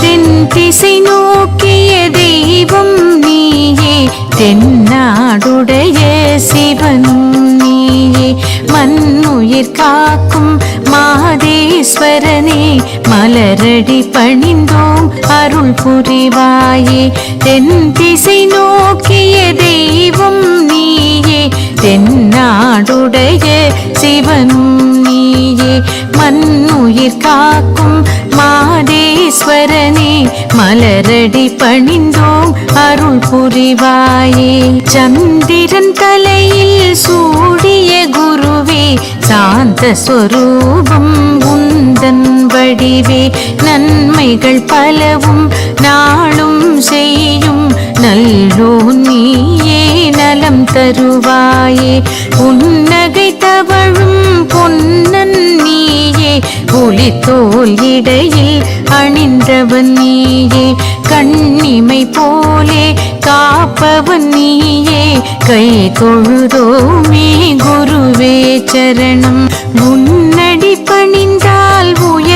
தென் திசை நோக்கிய தெய்வம் நீயே தென்னாடுடைய சிவனும் நீயே. மண்ணுயிர் காக்கும் மாதேஸ்வரனே மலரடி பணிந்தோம் அருள் புரிவாயே. தென் திசை நோக்கிய தெய்வம் நீயே தென்னாடுடைய சிவனும் நீயே. மண்ணுயிர் காக்கும் மாதேஸ்வரனே மலரடி பணிந்தோம் அருள் புரிவாயே. சந்திரன் கலையில் சூடிய குருவே சாந்த ஸ்வரூபம் உந்தன் வடிவே நன்மைகள் பலவும் நாளும் செய்யும். நல்லோ நீயே நலம் தருவாயே. உன்னகை தவழும் பொன்னன் நீயே. புலித்தோல் இடையில் அணிந்தவன் நீயே. கண்ணிமை போலே காப்பவன் நீயே. கை தொழுதோமே குருவே சரணம். முன்னடி பணிந்தால் உயர்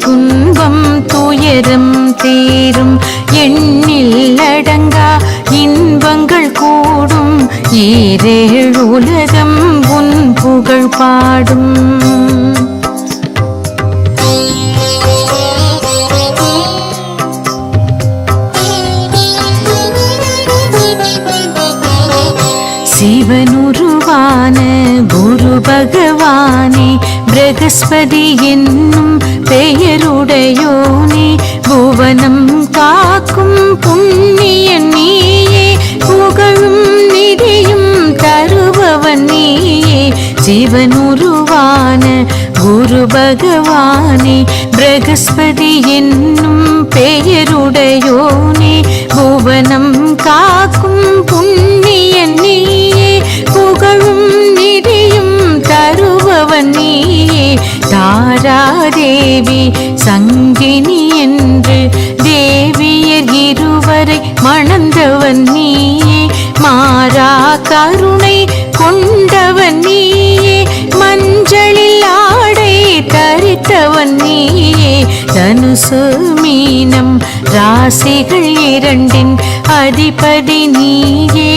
துன்பம் துயரம் தீரும். எண்ணில் அடங்கா இன்பங்கள் கூடும். ஈரேழு உலகம் உன் புகழ் பாடும். சிவனுருவான குரு பகவானே பிரகஸ்பதி என்னும் உடையோனே புவனம் காக்கும் புண்ணிய நீயே. புகழும் நிதியும் தருபவன் நீயே. சிவனுருவான குரு பகவானே பிரகஸ்பதி என்னும் பெயருடையோனே புவனம் காக்கும் புண்ணிய நீயே. புகழும் நிதியும் தருபவன் நீயே. தாராதேவி சங்கினி என்று தேவியர் இருவரை மணந்தவன் நீயே மாறா கருணை கொண்டவன் நீயே மஞ்சளில் ஆடை தரித்தவன் நீயே. தனுசு மீனம் ராசிகள் இரண்டின் அதிபதி நீயே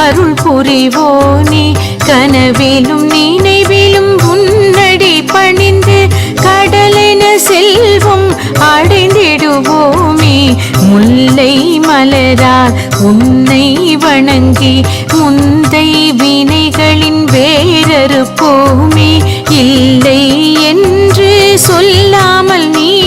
அருள் புரிவோனே கனவிலும் நினைவிலும் உன்னடி பணிந்து செல்வம் அடைந்திடுவோமே. முல்லை மலரால் உன்னை வணங்கி முந்தை வினைகளின் வேறறுப்போமே. இல்லை என்று சொல்லாமல் நீ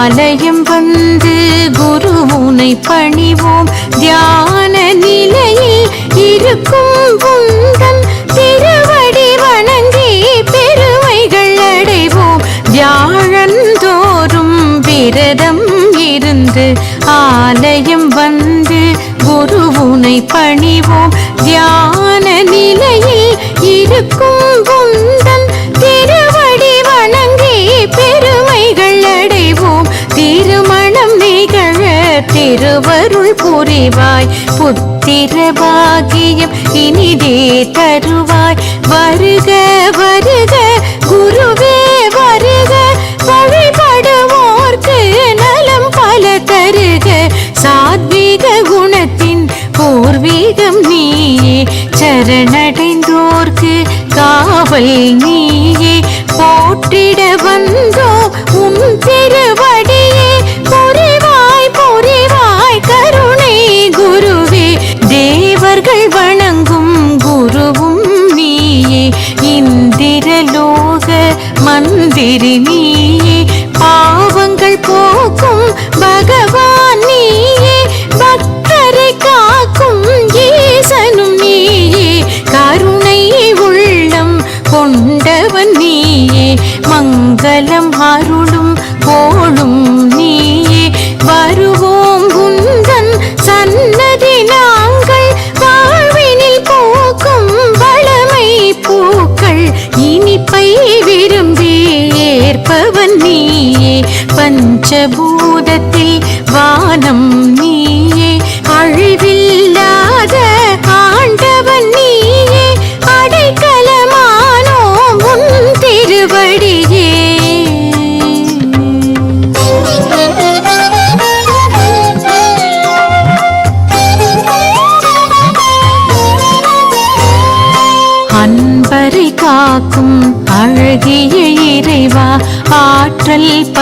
ஆலயம் வந்து குரு குருவுனை பணிவோம். தியான நிலையில் இருக்கும் உந்தன் திருவடி வணங்கி பெருமைகள் அடைவோம். வியாழந்தோறும் விரதம் இருந்து ஆலயம் வந்து திருவருள் புத்திர பாகியம் இனிதே தருவாய். வருக வருக குருவே வருக. வழிபடுவோர்க்கு நலம் பல தருக. சாத்வீக குணத்தின் பூர்வீகம் நீயே. சரணடைந்தோர்க்கு காவல் நீயே. போற்றிட வந்தோ உன் திருவடியே அகலம் அருளும் போடும் நீயே. வருவோம் குந்தன் சன்னதி நாங்கள். வாழ்வினில் போக்கும் வளமை பூக்கள் இனிப்பை விரும்பி ஏற்பவன் நீயே. பஞ்சபூ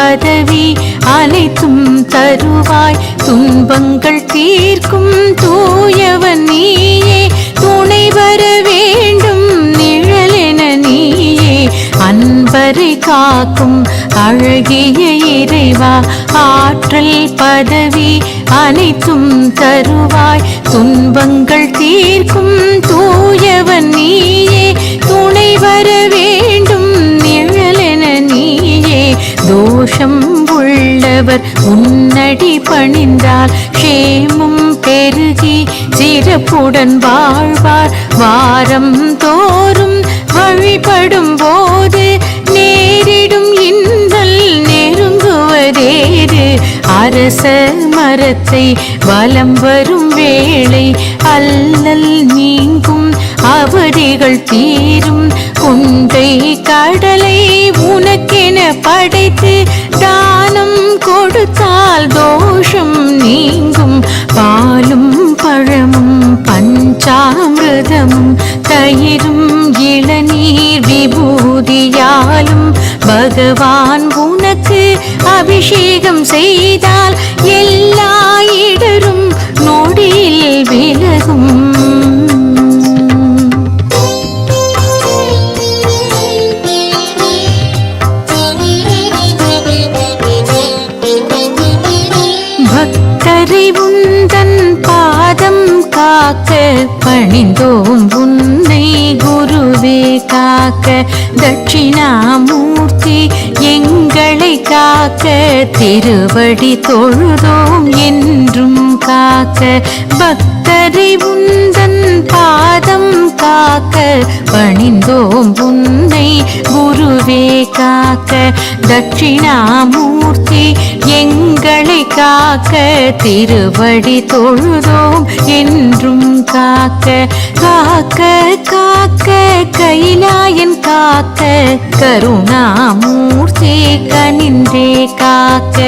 பதவி அனைத்தும் தருவாய். துன்பங்கள் தீர்க்கும் தூயவன் நீயே. துணை வர வேண்டும் நிழலென நீயே. அன்பரை காக்கும் அழகிய இறைவா ஆற்றல் பதவி அனைத்தும் தருவாய். துன்பங்கள் தீர்க்கும் சிறப்புடன் வாழ்வார். வாரம் தோறும் வழிபடும் போது நேரிடும் இன்னல் நெருங்குவதேது. அரச மரத்தை வலம் வரும் வேளை அல்லல் நீங்கும் அவதிகள் தீரும். உண்டை பகவான் உனக்கு அபிஷேகம் செய்தால் எல்லா இடரும் நொடியில் விலகும். பக்தரை பாதம் காக்க பணிந்தோம் உன்னை குருவே காக்க தட்சிணாமூர்த்தி எங்களை காக்க திருவடி தொழுதோம் என்றும் காக்க. பக்தரை உந்தன் பாதம் காக்க பணிந்தோம் உன்னை குருவே காக்க. தட்சிணாமூர்த்தி எங்களை காக்க திருவடி தொழுதோம் என்றும் காக்க காக்க காக்க கைலாயன் காக்க கருணாமூர்த்தி கனின்றே காக்க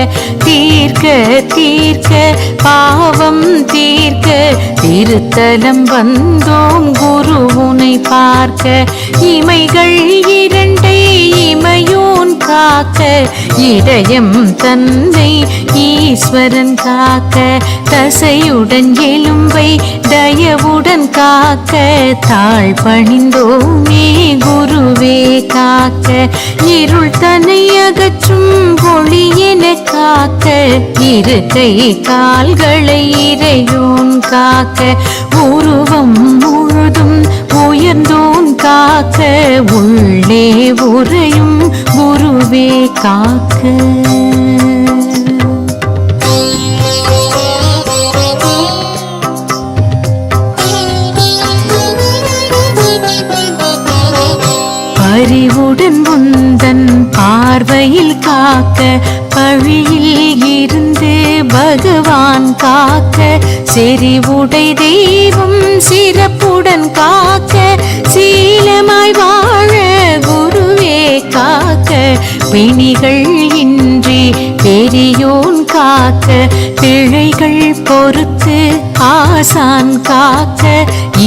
தீர்க்க தீர்க்க பாவம் தீர்க்க திருத்தலம் வந்தோம் குருவுனை பார்க்க இமைகள் இரண்டு காக்க இதயம் தன்னை ஈஸ்வரன் காக்க தசையுடன் எலும்பை தயவுடன் காக்க தாழ் பணிந்தோமே குருவே காக்க இருள் தன்னை அகற்றும் ஒளி காக்க இருக்கை கால்களை இறையோன் காக்க உருவம் முழுதும் உயர்ந்தோன் காக்க உள்ளே உரையும் குருவே காக்க. அறிவுடன் முந்தன் பார்வையில் காக்க பழியில் இருந்து பகவான் காக்க செறிவுடை தெய்வம் சிறப்பு சிறப்புடன் காக்க சீலமாய் வாழ குருவே காக்க. பிணிகள் இன்றி பெரியோன் காக்க பிழைகள் பொறுத்து ஆசான் காக்க.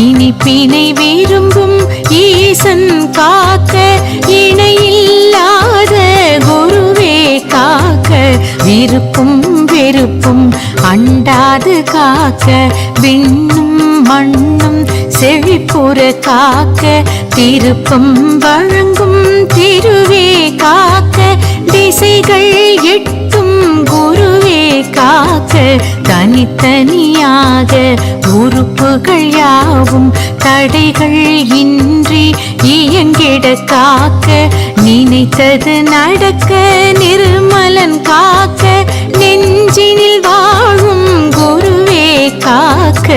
இனிப்பினை விரும்பும் ஈசன் காக்க இணையில்லாத குருவே காக்க. விருப்பும் வெறுப்பும் அண்டாது காக்க விண்ணும் மண்ணும் செழிப்புற காக்க திருப்பம் வழங்கும் திருவே காக்க. திசைகள் எட்டும் குருவே காக்க. தனித்தனியாக உறுப்புகள் யாவும். தடைகள் இன்றி இயங்கிட காக்க. நினைத்தது நடக்க நிர்மலன் காக்க. நெஞ்சினில் வாழும் குருவே காக்க.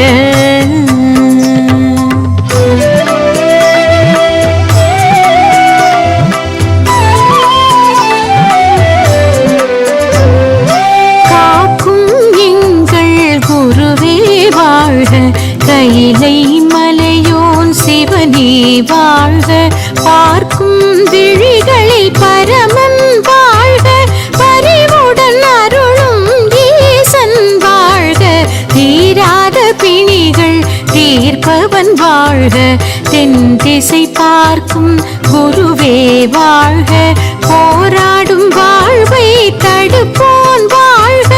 தீர்ப்பவன் வாழ்க தென் திசை பார்க்கும் குருவே வாழ்க. போராடும் வாழ்வை தடுப்போன் வாழ்க.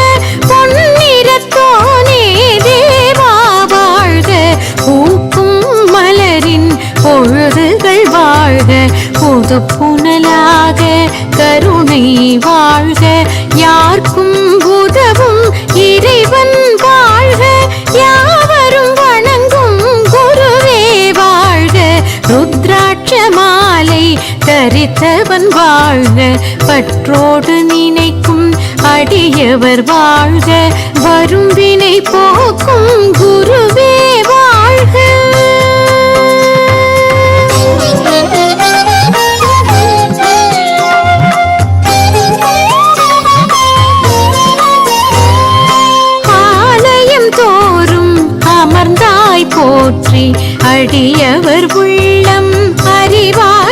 பொன்னிறத்தோனே தேவா வாழ்க. பூக்கும் மலரின் பொழுதுகள் வாழ்க. புது தரித்தவன் வாழ்க பற்றோடு நினைக்கும் அடியவர் வாழ்க வரும் வினை போக்கும் குருவே வாழ்க. ஆலயம் தோறும் அமர்ந்தாய் போற்றி அடியவர் உள்ளம் அறிவார்.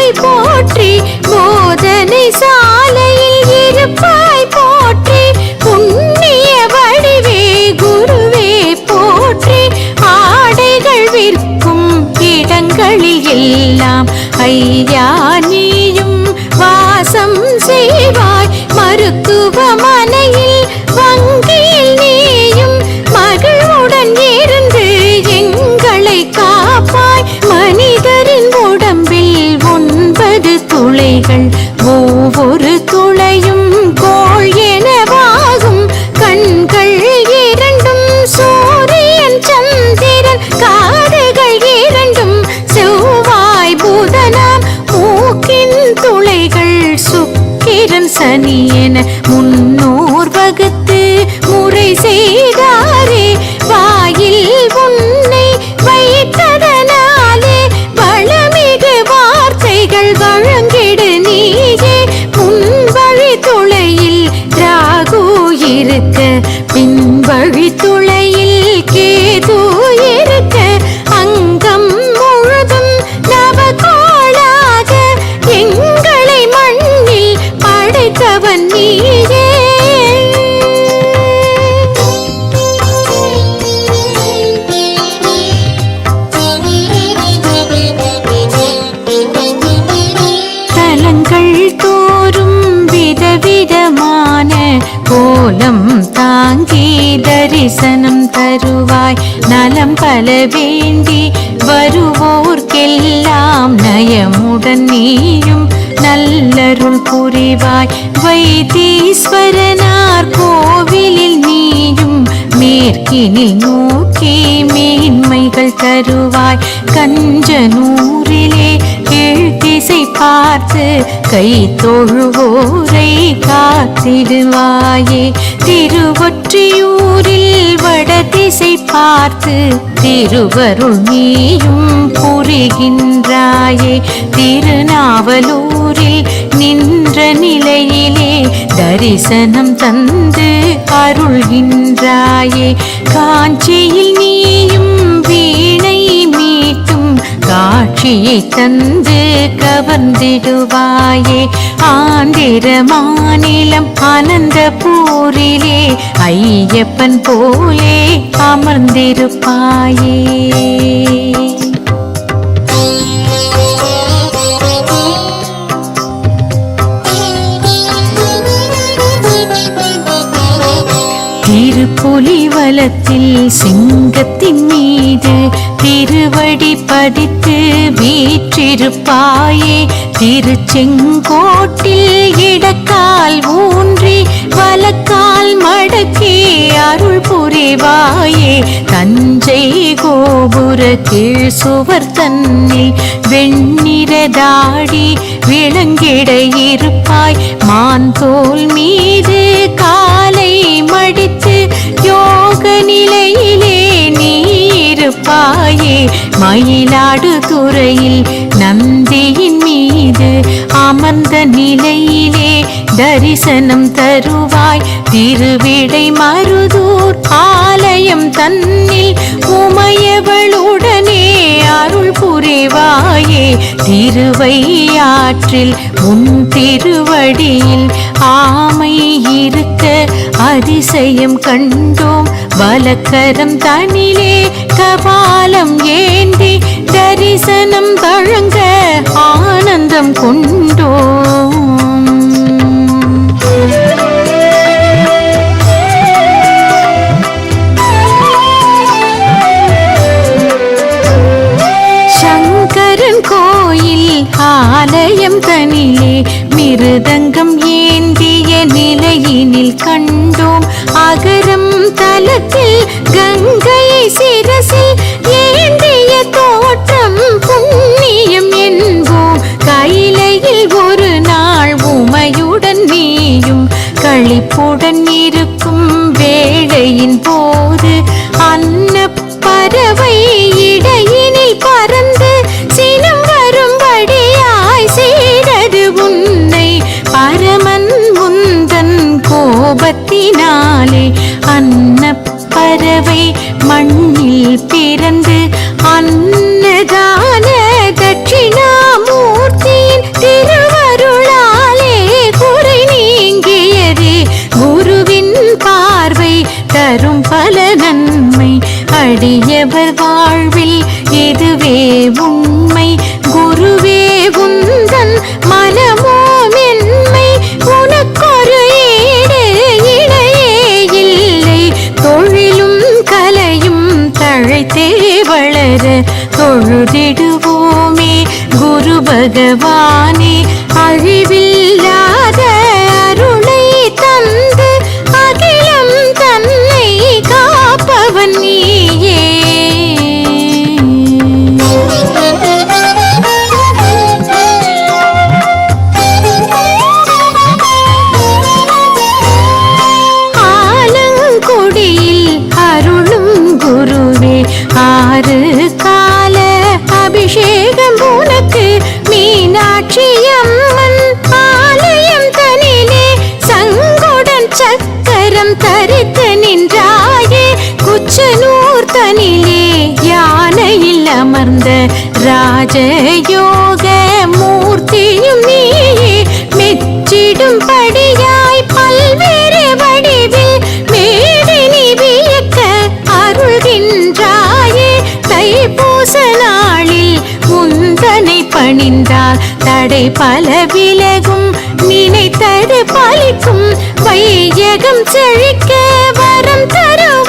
போற்றி போதனை சாலையில் இருப்பாய் போற்றி. புண்ணிய வடிவே குருவே போற்றி. ஆடைகள் விற்கும் இடங்களில் எல்லாம் ஐயா ஒவ்வொரு துளையும் கோ மேற்கினில் நோக்கி மேன்மைகள் தருவாய். கஞ்சனூரிலே கீழ்த்திசை பார்த்து கை தொழுவோரை காத்திடுவாயே. திருவொற்றியூரில் வடதிசை பார்த்து திருவருள் நீயும் புரிகின்றாயே. திருநாவலூரில் நின்ற நிலையிலே தரிசனம் தந்து அருள்கின்றாயே. காஞ்சியில் நீயும் வீணை மீட்டும் காட்சியை தந்து கவர்ந்திடுவாயே. ஆந்திர மாநிலம் அனந்தபூரிலே ஐயப்பன் போலே அமர்ந்திருப்பாயே. புலிவலத்தில் சிங்கத்தின் மீது திருவடி படித்து வீற்றிருப்பாயே. திருச்செங்கோட்டில் இடக்கால் ஊன்றி வலக்கால் மடக்கி அருள் புரிவாயே. தஞ்சை கோபுர கீழ் சுவர் தன்னில் வெண்ணிறதாடி விளங்கிட இருப்பாய். மான் தோல் மீது மயிலாடு துறையில் நந்தியின் மீது அமர்ந்த நிலையிலே தரிசனம் தருவாய். திருவிடை மருதூர் ஆலயம் தன்னில் உமையவளுடனே அருள் புரிவாயே. திருவையாற்றில் உன் திருவடியில் ஆமை இருக்க அதிசயம் கண்டோம். வலக்கரம் தனிலே கபாலம் ஏ தரிசனம் தழங்க ஆனந்தம் கொண்டோம். சங்கரன் கோயில் ஆலயம் தனிலே மிருதங்கம் ஏந்திய நிலையினில் கண்டோம். அகரம் தலத்தில் களிப்புடன் பகவானே மீனாட்சி அம்மன் ஆலயம் தனிலே சங்குடன் சக்கரம் தரித்து நின்றாயே. குச்சனூர் தனிலே யானையில் அமர்ந்த ராஜயோக மூர்த்தியும் நீ தடை பல விலகும் நினைத்தது பலிக்கும் வையகம் செழிக்க வரம் தரும்.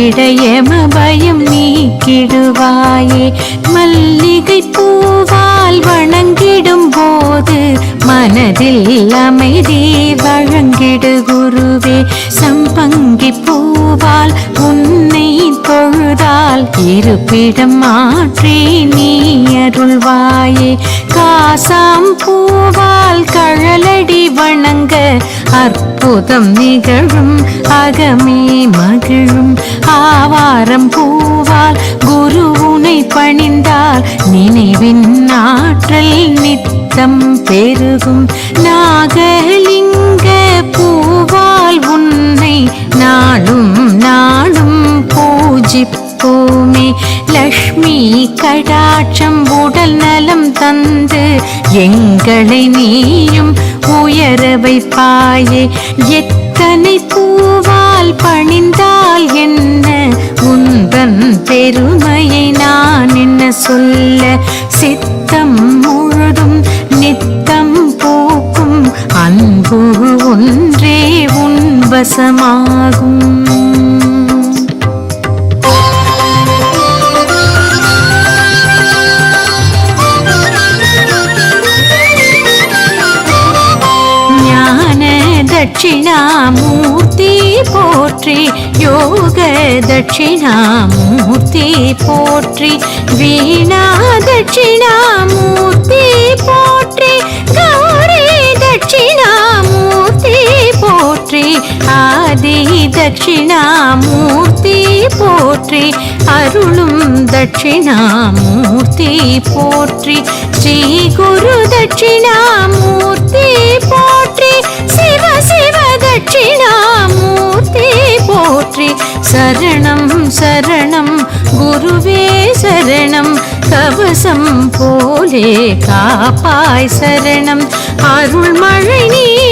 இடையம பயம் நீக்கிடுவாயே. மல்லிகை பூவால் வணங்கிடும் போது மனதில் அமைதி வழங்கிடு குருவே. சம்பங்கி பூவால் உன்னை தொழுதால் இருப்பிடம் மாற்றி நீ அருள்வாயே. காசாம் பூவால் கழலடி வணங்க அற்புதம் நிகழும் அகமே மகிழும். ஆவாரம் பூவால் குருவுனை பணிந்தால் நினைவின் ஆற்றல் நித்தம் பெருகும். நாகலிங்க பூவால் உன்னை நாளும் நாளும் பூஜிப்போமே. லக்ஷ்மி கடாட்சம் உடல் நலம் தந்து எங்களை நீயும் உயர வைப்பாயே. எத்தனை பூவால் பணிந்தால் என்ன உந்தன் பெருமையை நான் என்ன சொல்ல? சித்தம் முழுதும் நித்தம் போக்கும் அன்பு ஒன்றே உன் வசமாகும். போற்றி யோக தட்சிணாமூர்த்தி போற்றி வீணா தட்சிணாமூர்த்தி போற்றி கௌரி தட்சிணாமூர்த்தி போற்றி ஆதி தட்சிணாமூர்த்தி போற்றி அருளும் தட்சிணாமூர்த்தி போற்றி ஸ்ரீ குரு தட்சிணாமூர்த்தி போ சரணம் சரணம். குருவே சரணம். கவசம் போலே காப்பாய் சரணம். அருள்மழை நீ